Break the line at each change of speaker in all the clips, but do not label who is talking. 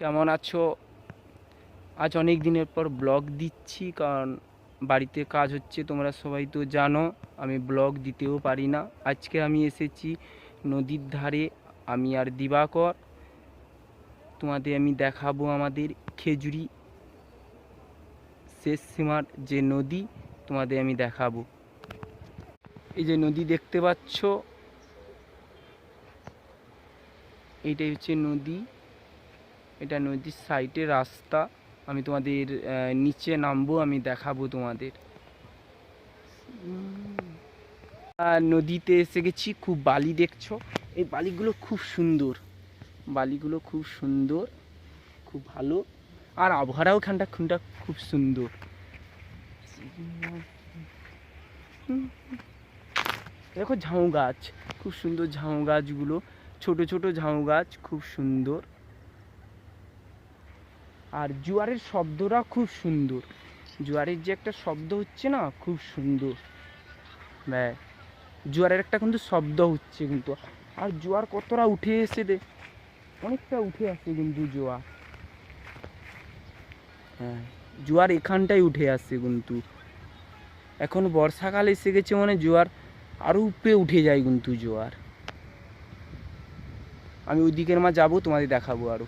কেমন আছো? আজ অনেক দিনের পর ব্লগ দিচ্ছি, কারণ বাড়িতে কাজ হচ্ছে, তোমরা সবাই তো জানো, আমি ব্লগ দিতেও পারি না। আজকে আমি এসেছি নদীর ধারে, আমি আর দিবাকর। তোমাদের আমি দেখাবো আমাদের খেজুরি শেষ সীমার যে নদী, তোমাদের আমি দেখাবো। এই যে নদী দেখতে পাচ্ছ, এইটাই হচ্ছে নদী। এটা নদীর সাইডে রাস্তা। আমি তোমাদের নিচে নামবো আমি দেখাবো তোমাদের। নদীতে এসে গেছি খুব বালি দেখছ? এই বালিগুলো খুব সুন্দর। বালিগুলো খুব সুন্দর খুব ভালো। আর আবহাওয়াও খানটা খুনটা খুব সুন্দর। দেখো ঝাউ গাছ খুব সুন্দর ঝাউ গাছগুলো ছোট ছোট ঝাউ গাছ খুব সুন্দর। আর জোয়ারের শব্দটা খুব সুন্দর। জোয়ারের যে একটা শব্দ হচ্ছে না, খুব সুন্দর। ব্যাস জোয়ারের একটা কিন্তু শব্দ হচ্ছে কিন্তু। আর জোয়ার কতটা উঠে এসে দে, অনেকটা উঠে আসছে কিন্তু জোয়ার। হ্যাঁ জোয়ার এখানটাই উঠে আসছে কিন্তু। এখন বর্ষাকাল এসে গেছে মানে জোয়ার আরও উপরে উঠে যায় কিন্তু জোয়ার। আমি ওই দিকের মা যাব, তোমাদের দেখাবো আরও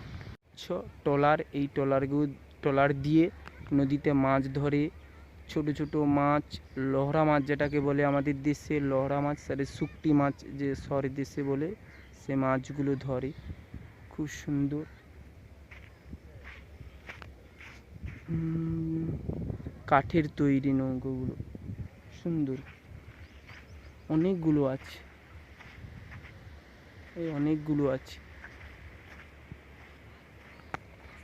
ট্রলার এই ট্রলারগুলো ট্রলার দিয়ে নদীতে মাছ ধরে। ছোট ছোট মাছ, লহরা মাছ যেটাকে বলে আমাদের দেশে, লহরা মাছ সারে শুকটি মাছ যে শহরে দেশে বলে, সে মাছগুলো ধরে। খুব সুন্দর। কাঠের তৈরি নৌকোগুলো। সুন্দর। অনেকগুলো আছে। এই অনেকগুলো আছে।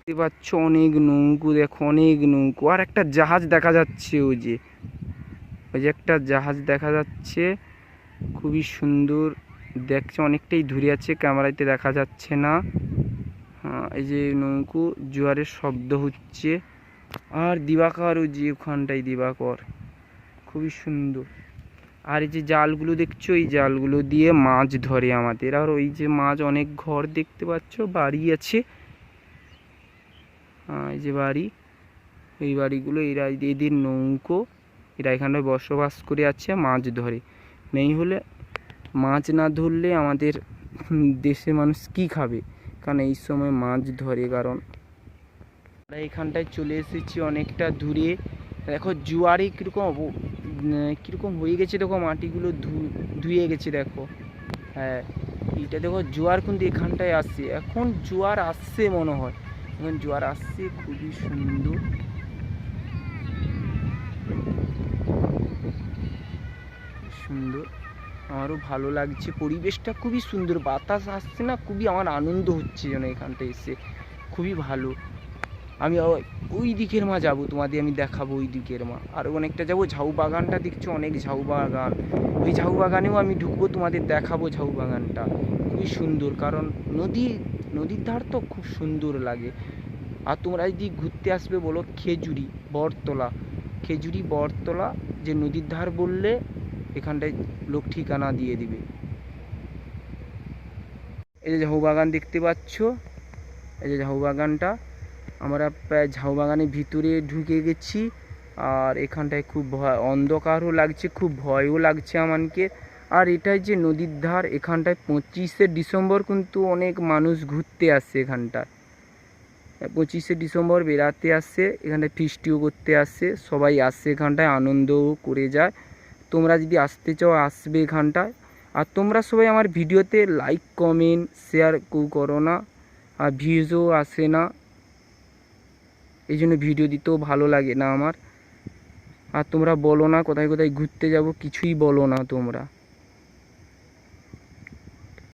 দেখতে পাচ্ছ অনেক নৌকো দেখো অনেক নৌকো। আর একটা জাহাজ দেখা যাচ্ছে ওই যে। ওই যে একটা জাহাজ দেখা যাচ্ছে। খুবই সুন্দর। দেখছে অনেকটাই ধরে আছে ক্যামেরাতে দেখা যাচ্ছে না। হ্যাঁ, এই যে নৌকো জোয়ারের শব্দ হচ্ছে। আর দিবাকর ওই যে ওখানটাই দিবাকর। খুবই সুন্দর। আর এই যে জালগুলো দেখছ এই জালগুলো দিয়ে মাছ ধরে আমাদের। আর ওই যে মাছ অনেক ঘর দেখতে পাচ্ছ বাড়ি আছে। এই যে বাড়ি, এই বাড়িগুলো, এরা এদের নৌকো, এরা এখানে বসবাস করে আছে মাছ ধরে। নেই হলে মাছ না ধরলে আমাদের দেশের মানুষ কি খাবে? কারণ এই সময় মাছ ধরে, কারণ আমরা এখানটায় চলে এসেছি অনেকটা দূরে। দেখো, জোয়ারে কীরকম কীরকম হয়ে গেছে দেখো, মাটিগুলো ধুয়ে গেছে দেখো। হ্যাঁ এইটা দেখো, জোয়ার কিন্তু এখানটায় আসছে। এখন জোয়ার আসছে মনে হয়। এখন জোয়ার আসছে, খুবই সুন্দর। সুন্দর। আমারও ভালো লাগছে। পরিবেশটা খুবই সুন্দর। বাতাস আসছে না, খুবই আমার আনন্দ হচ্ছে যেন এখানটা এসে। খুবই ভালো। আমি ওই- দিকের মা যাব, তোমাদের আমি দেখাবো ওই দিকের মা। আরও অনেকটা যাব। ঝাউ বাগানটা দেখছ? অনেক ঝাউ বাগান। ওই ঝাউ বাগানেও আমি ঢুকবো, তোমাদের দেখাবো ঝাউ বাগানটা। খুবই সুন্দর। কারণ নদী নদীর ধার তো খুব সুন্দর লাগে। আর তোমরা যদি ঘুরতে আসবে বলো খেজুরি বটতলা খেজুরি বটতলা যে নদীর ধার বললে এখানটায় লোক ঠিকানা দিয়ে দিবে। এই যে ঝাউ বাগান দেখতে পাচ্ছ? এই যে ঝাউ বাগানটা। আমরা প্রায় ঝাউ বাগানের ভিতরে ঢুকে গেছি। আর এখানটায় খুব ভয়, অন্ধকারও লাগছে, খুব ভয়ও লাগছে আমাকে আর এটাই যে নদীর ধার, এখানটায় পঁচিশে ডিসেম্বর কিন্তু অনেক মানুষ ঘুরতে আসছে এখানটায়। পঁচিশে ডিসেম্বর বেড়াতে আসছে এখানটায় ফিস্টিও করতে আসছে সবাই আসছে এখানটায়, আনন্দও করে যায়। তোমরা যদি আসতে চাও, আসবে এখানটায়। আর তোমরা সবাই আমার ভিডিওতে লাইক কমেন্ট শেয়ার কেউ করো না। আর ভিউজও আসে না। এই জন্য ভিডিও দিতেও ভালো লাগে না আমার। আর তোমরা বলো না, কোথায় কোথায় ঘুরতে যাব, কিছুই বলো না তোমরা।